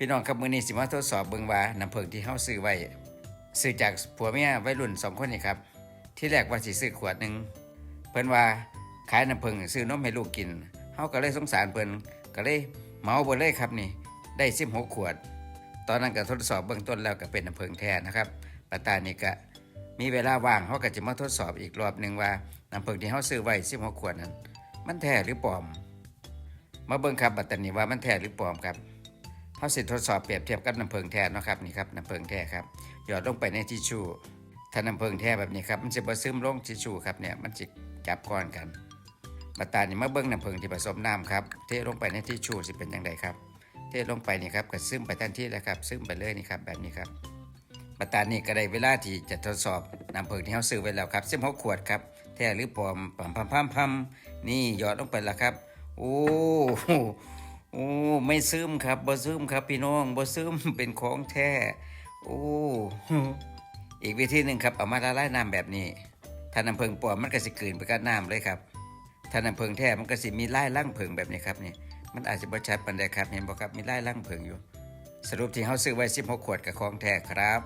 พี่น้องครับมื้อนี้สิมาทดสอบเบิ่งว่าน้ำผึ้งที่เฮาซื้อไว้ซื้อจากผัวเมียวัยรุ่นสองคนนี่ครับ ที่แรกว่าสิซื้อขวดหนึ่งเพิ่นว่าขายน้ำผึ้งซื้อนมให้ลูกกินเฮาก็เลยสงสารเพิ่นก็เลยเมาเบิดเลยครับนี่ได้16ขวด ตอนนั้นก็ทดสอบเบื้องต้นแล้วก็เป็นน้ำผึ้งแท้นะครับปัตตานี่ก็มีเวลาว่างเฮาก็จะมาทดสอบอีกรอบหนึ่งว่าน้ำผึ้งที่เฮาซื้อไว้16ขวดนั้น มันแท้หรือปลอม มาเบิ่งครับปัตตานีว่ามันแท้หรือปลอมครับ เขาสิทดสอบเปรียบเทียบกับน้ำเพิงแท้เนะครับนี่ครับน้ำเพิงแท้ครับหยอดลงไปในทิชชู่ถ้าน้ำเพิงแท้แบบนี้ครับมันจะบซึมลงทิชชู่ครับเนี่ยมันจะจับก้อนกันมาตานี่มาเบิ่งน้ำเพิงที่ผสมน้ำครับเทลงไปในทิชชู่สิเป็นยังไงครับ เทลงไปนี่ครับก็ซึมไปทันทีแล้วครับซึมไปเลยนี่ครับแบบนี้ครับมาตานี่ก็ได้เวลาที่จะทดสอบน้ำเพิงที่เขาซื้อไว้แล้วครับ16ขวดครับแท้หรือปลอมปั๊มพัมพัมพัมนี่หยอดลงไปแล้วครับโอ้ อ้ไม่ซึมครับบ่ซึมครับพี่น้องบ่ซึมเป็นของแท้โอ้อีกวิธีหนึ่งครับเอามาละลายน้ำแบบนี้ถ้าน้ำเพิงปลอมมันก็สิกลืนไปกับน้ำเลยครับถ้าน้ำเพิงแท้มันก็สิมีลายล่างเพิงแบบนี้ครับนี่มันอาจจะบ่ชัดปานใดครับเห็นบ่ครับมีลายล่างเพิงอยู่ สรุปที่เฮาซื้อไว้16ขวดกับของแท้ครับ